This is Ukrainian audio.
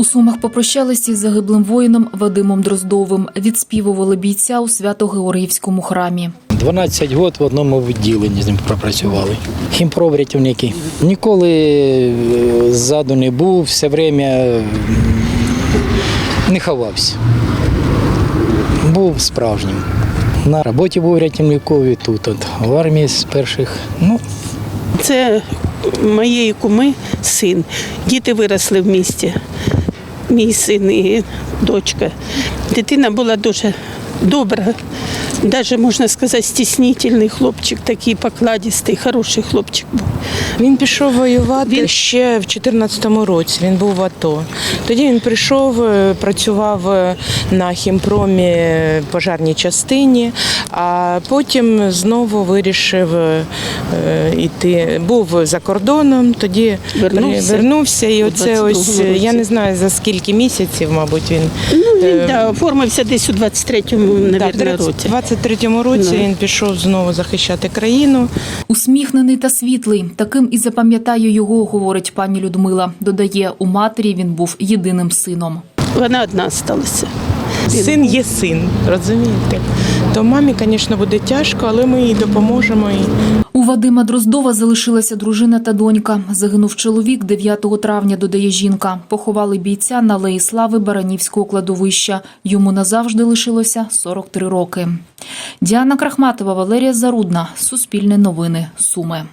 У Сумах попрощалися із загиблим воїном Вадимом Дроздовим. Відспівували бійця у Свято-Георгіївському храмі. 12 років в одному відділенні з ним пропрацювали. Хімпроврятівники. Ніколи е, ззаду не був, все время не ховався. Був справжнім. На роботі був рятівникові, тут от, в армії з перших. Ну, Це моєї куми син. Діти виросли в місті. Мій син і дочка. Дитина була дуже добра, навіть можна сказати, стіснительний хлопчик, такий покладістий, хороший хлопчик був. Він пішов воювати ще в 2014 році. Він був в АТО. Тоді він прийшов, е, працював е, на хімпромі е, пожарній частині, а потім знову вирішив йти. Був за кордоном, тоді Вернувся. вернувся. І оце ось я не знаю за скільки місяців, мабуть, він Ну, він Е, да, оформився десь у 23-му, Да, в навірно, 30 році. 23-му році Ну. він пішов знову захищати країну. Усміхнений та світлий. Таким і запам'ятаю його, говорить пані Людмила. Додає, у матері він був єдиним сином. Вона одна сталася. Син є син, розумієте? То мамі, звісно, буде тяжко, але ми їй допоможемо. У Вадима Дроздова залишилася дружина та донька. Загинув чоловік 9 травня, додає жінка. Поховали бійця на Алеї Слави Баранівського кладовища. Йому назавжди лишилося 43 роки. Діана Крахматова, Валерія Зарудна. Суспільне новини. Суми.